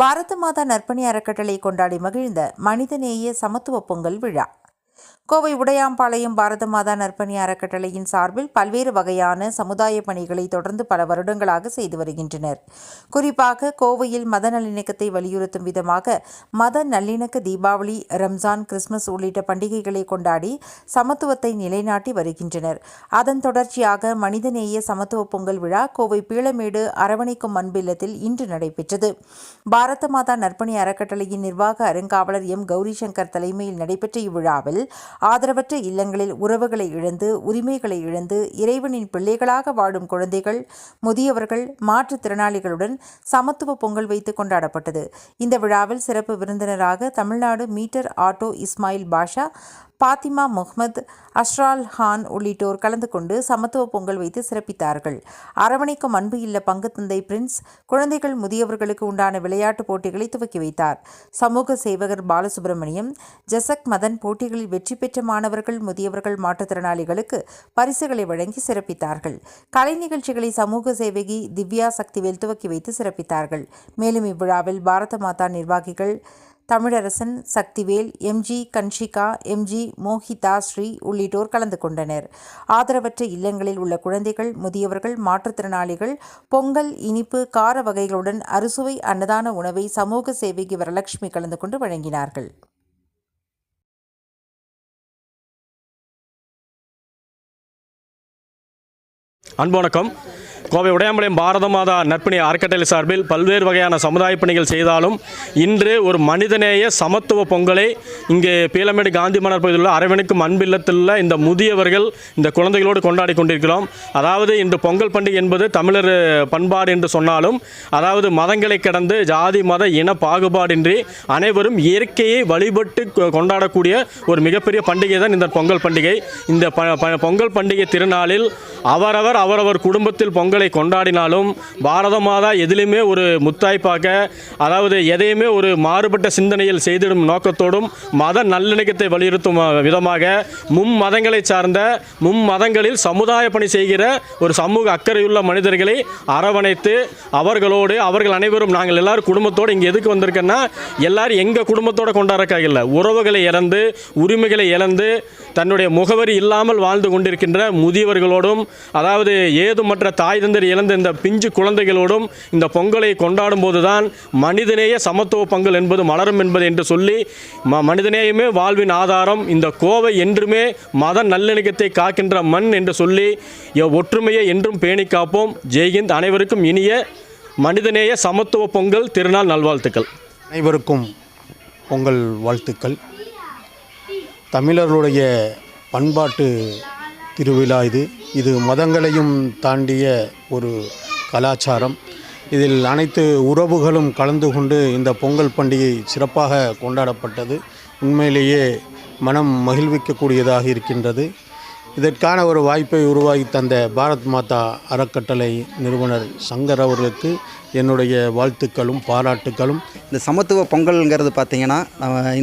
பாரத மாதா நற்பணி அறக்கட்டளை கொண்டாடி மகிழ்ந்த மனிதநேய சமத்துவ பொங்கல் விழா. கோவை உடையாம்பாளையம் பாரத மாதா நற்பணி அறக்கட்டளையின் சார்பில் பல்வேறு வகையான சமுதாய பணிகளை தொடர்ந்து பல வருடங்களாக செய்து வருகின்றனர். குறிப்பாக கோவையில் மத நல்லிணக்கத்தை வலியுறுத்தும் விதமாக மத நல்லிணக்க தீபாவளி ரம்ஜான் கிறிஸ்துமஸ் உள்ளிட்ட பண்டிகைகளை கொண்டாடி சமத்துவத்தை நிலைநாட்டி வருகின்றனர். அதன் தொடர்ச்சியாக மனிதநேய சமத்துவ பொங்கல் விழா கோவை பீளமேடு அரவணைக்கும் அன்பில்லத்தில் இன்று நடைபெற்றது. பாரத மாதா நற்பணி அறக்கட்டளையின் நிர்வாக அருங்காவலர் எம். கௌரி சங்கர் தலைமையில் நடைபெற்ற இவ்விழாவில் ஆதரவற்ற இல்லங்களில் உறவுகளை இழந்து உரிமைகளை இழந்து இறைவனின் பிள்ளைகளாக வாழும் குழந்தைகள் முதியவர்கள் மாற்றுத்திறனாளிகளுடன் சமத்துவ பொங்கல் வைத்து கொண்டாடப்பட்டது. இந்த விழாவில் சிறப்பு விருந்தினராக தமிழ்நாடு மீட்டர் ஆட்டோ இஸ்மாயில் பாஷா பாத்திமா முகமது அஷ்ரால் ஹான் உள்ளிட்டோர் கலந்து கொண்டு சமத்துவ பொங்கல் வைத்து சிறப்பித்தார்கள். அரவணைக்கும் அன்பு இல்ல பங்கு தந்தை பிரின்ஸ் குழந்தைகள் முதியவர்களுக்கு உண்டான விளையாட்டுப் போட்டிகளை துவக்கி வைத்தார். சமூக சேவகர் பாலசுப்ரமணியம் ஜசக் மதன் போட்டிகளில் வெற்றி பெற்ற மாணவர்கள் முதியவர்கள் மாற்றுத்திறனாளிகளுக்கு பரிசுகளை வழங்கி சிறப்பித்தார்கள். கலை நிகழ்ச்சிகளை சமூக சேவகி திவ்யா சக்திவேல் துவக்கி வைத்து சிறப்பித்தார்கள். மேலும் இவ்விழாவில் பாரத மாதா நிர்வாகிகள் Tamilarasan Sakthivel M G Kanshika M G Mohitha Sri உள்ளிட்டோர் கலந்து கொண்டனர். ஆதரவற்ற இல்லங்களில் உள்ள குழந்தைகள் முதியவர்கள் மாற்றுத்திறனாளிகள் பொங்கல் இனிப்பு கார வகைகளுடன் அறுசுவை அன்னதான உணவை சமூக சேவகி வரலட்சுமி கலந்து கொண்டு வழங்கினார்கள். அன்பு வணக்கம். கோவை உடையாம்பாளையம் பாரத மாதா நற்பணி அறக்கட்டளை சார்பில் பல்வேறு வகையான சமுதாய பணிகள் செய்தாலும் இன்று ஒரு மனிதநேய சமத்துவ பொங்கலை இங்கே பீலமேடு காந்தி மன்னர் பகுதியில் உள்ள அரவணைக்கும் அன்பில்லத்தில் இந்த முதியவர்கள் இந்த குழந்தைகளோடு கொண்டாடி கொண்டிருக்கிறோம். அதாவது இன்று பொங்கல் பண்டிகை என்பது தமிழர் பண்பாடு என்று சொன்னாலும் அதாவது மதங்களை கடந்து ஜாதி மத இன பாகுபாடின்றி அனைவரும் இயற்கையை வழிபட்டு கொ- கொண்டாடக்கூடிய ஒரு மிகப்பெரிய பண்டிகை தான் இந்த பொங்கல் பண்டிகை. இந்த ப- பொங்கல் பண்டிகை திருநாளில் அவரவர் அவரவர் குடும்பத்தில் பொங்கல் கொண்டாடினாலும் பாரத மாதா எதிலுமே ஒரு முத்தாய்ப்பாக அதாவது எதையுமே ஒரு மாறுபட்ட சிந்தனையில் செய்திடும் நோக்கத்தோடும் மத நல்லிணக்கத்தை வலியுறுத்தும் விதமாக விதமாக மும்மதங்களை சார்ந்த மும்மதங்களில் சமுதாய பணி செய்கிற ஒரு சமூக அக்கறையுள்ள மனிதர்களை அரவணைத்து அவர்களோடு அவர்கள் அனைவரும் நாங்கள் எல்லாரும் குடும்பத்தோடு இங்கே எதுக்கு வந்திருக்கேன்னா எல்லாரும் எங்கள் குடும்பத்தோடு கொண்டாடுறக்காக இல்லை உறவுகளை இழந்து உரிமைகளை இழந்து தன்னுடைய முகவரி இல்லாமல் வாழ்ந்து கொண்டிருக்கின்ற முதியவர்களோடும் அதாவது ஏதுமற்ற தாய் தந்தர் இழந்த இந்த பிஞ்சு குழந்தைகளோடும் இந்த பொங்கலை கொண்டாடும் போதுதான் மனிதநேய சமத்துவ பொங்கல் என்பது மலரும் என்பது என்று சொல்லி ம மனிதநேயமே வாழ்வின் ஆதாரம் இந்த கோவை என்றுமே மத நல்லிணக்கத்தை காக்கின்ற மண் என்று சொல்லி எ- ஒற்றுமையை என்றும் பேணி காப்போம். ஜெய்ஹிந்த் அனைவருக்கும் இனிய மனிதநேய சமத்துவ பொங்கல் திருநாள் நல்வாழ்த்துக்கள். அனைவருக்கும் பொங்கல் வாழ்த்துக்கள். தமிழர்களுடைய பண்பாட்டு திருவிழா இது. இது மதங்களையும் தாண்டிய ஒரு கலாச்சாரம். இதில் அனைத்து உறவுகளும் கலந்து கொண்டு இந்த பொங்கல் பண்டிகை சிறப்பாக கொண்டாடப்பட்டது. உண்மையிலேயே மனம் மகிழ்விக்கக்கூடியதாக இருக்கின்றது. இதற்கான ஒரு வாய்ப்பை உருவாக்கி தந்த பாரத் மாதா அறக்கட்டளை நிறுவனர் சங்கர் அவர்களுக்கு என்னுடைய வாழ்த்துக்களும் பாராட்டுக்களும். இந்த சமத்துவ பொங்கல்ங்கிறது பார்த்திங்கன்னா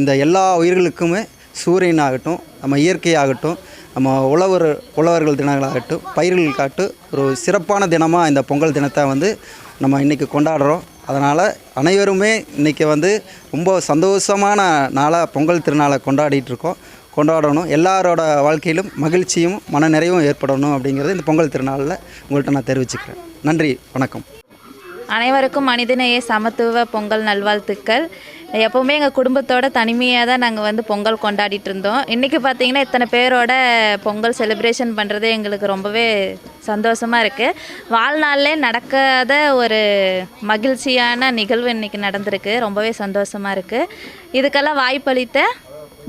இந்த எல்லா உயிர்களுக்குமே சூரியனாகட்டும் நம்ம இயற்கையாகட்டும் நம்ம உழவர் உழவர்கள் தினங்களாகட்டும் பயிர்களுக்காகட்டும் ஒரு சிறப்பான தினமாக இந்த பொங்கல் தினத்தை வந்து நம்ம இன்றைக்கி கொண்டாடுறோம். அதனால் அனைவருமே இன்றைக்கி வந்து ரொம்ப சந்தோஷமான நாளாக பொங்கல் திருநாளை கொண்டாடிட்டு இருக்கோம். கொண்டாடணும். எல்லாரோட வாழ்க்கையிலும் மகிழ்ச்சியும் மன நிறைவும் ஏற்படணும் அப்படிங்கிறது இந்த பொங்கல் திருநாளில் உங்கள்கிட்ட நான் தெரிவிச்சுக்கிறேன். நன்றி. வணக்கம். அனைவருக்கும் மனிதநேய சமத்துவ பொங்கல் நல்வாழ்த்துக்கள். எப்போவுமே எங்கள் குடும்பத்தோட தனிமையாக தான் நாங்கள் வந்து பொங்கல் கொண்டாடிட்டு இருந்தோம். இன்றைக்கி பார்த்தீங்கன்னா இத்தனை பேரோட பொங்கல் செலிப்ரேஷன் பண்ணுறது எங்களுக்கு ரொம்பவே சந்தோஷமாக இருக்குது வாழ்நாளிலே நடக்காத ஒரு மகிழ்ச்சியான நிகழ்வு இன்றைக்கி நடந்திருக்கு. ரொம்பவே சந்தோஷமாக இருக்குது இதுக்கெல்லாம் வாய்ப்பளித்த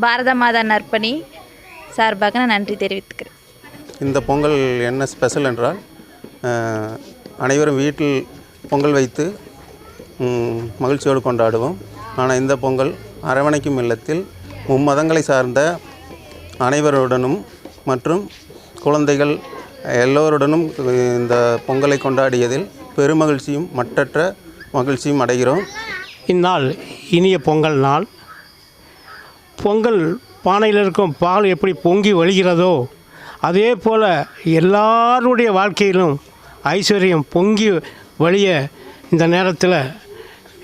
பாரத மாதா நற்பணி சார்பாக நான் நன்றி தெரிவித்துக்கிறேன். இந்த பொங்கல் என்ன ஸ்பெஷல் என்றால் அனைவரும் வீட்டில் பொங்கல் வைத்து மகிழ்ச்சியோடு கொண்டாடுவோம். ஆனால் இந்த பொங்கல் அரவணைக்கும் இல்லத்தில் மும்மதங்களை சார்ந்த அனைவருடனும் மற்றும் குழந்தைகள் எல்லோருடனும் இந்த பொங்கலை கொண்டாடியதில் பெருமகிழ்ச்சியும் மட்டற்ற மகிழ்ச்சியும் அடைகிறோம். இந்நாள் இனிய பொங்கல் நாள். பொங்கல் பானையில் இருக்கும் பால் எப்படி பொங்கி வழிகிறதோ அதே போல் எல்லாருடைய வாழ்க்கையிலும் ஐஸ்வர்யம் பொங்கி வழிய இந்த நேரத்தில்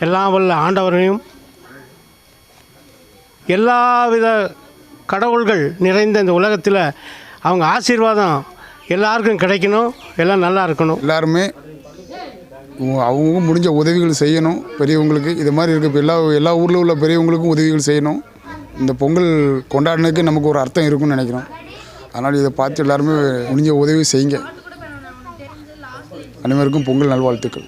எல்லாம் வல்ல ஆண்டவரையும் எல்லாவித கடவுள்கள் நிறைந்த இந்த உலகத்தில் அவங்க ஆசீர்வாதம் எல்லாருக்கும் கிடைக்கணும் எல்லாம் நல்லா இருக்கணும். எல்லாருமே அவங்க முடிஞ்ச உதவிகள் செய்யணும் பெரியவங்களுக்கு. இது மாதிரி இருக்க எல்லா எல்லா ஊரில் உள்ள பெரியவங்களுக்கும் உதவிகள் செய்யணும். இந்த பொங்கல் கொண்டாடினதுக்கு நமக்கு ஒரு அர்த்தம் இருக்கும்னு நினைக்கிறோம். அதனால் இதை பார்த்து எல்லாருமே முடிஞ்ச உதவி செய்யுங்க. அனைவருக்கும் பொங்கல் நல்வாழ்த்துக்கள்.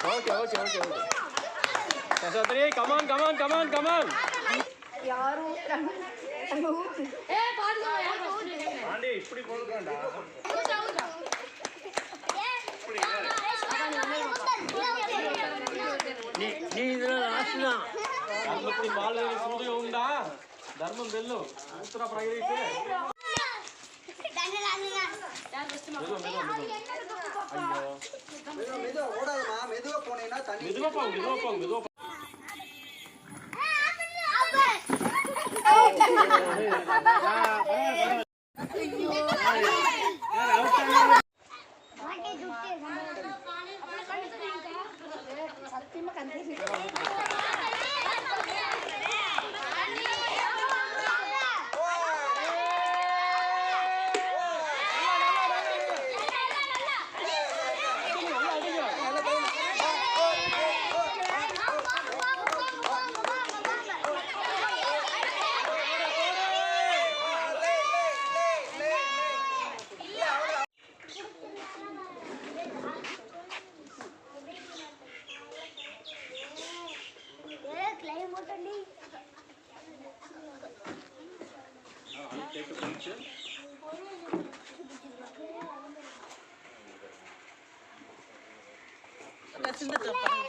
Okay okay okay okay Yashodari come on come on come on come on రాసిన ఉందా ధర్మం వెళ్ళు ఉత్తర ప్రగతి అయ్యో மெதுவா போனீங்கன்னா தண்ணி மெதுவா போங்க மெதுவா போங்க மெதுவா சத்தியமா கண்டிப்பா orderly. Oh, I'll a. That's in the top.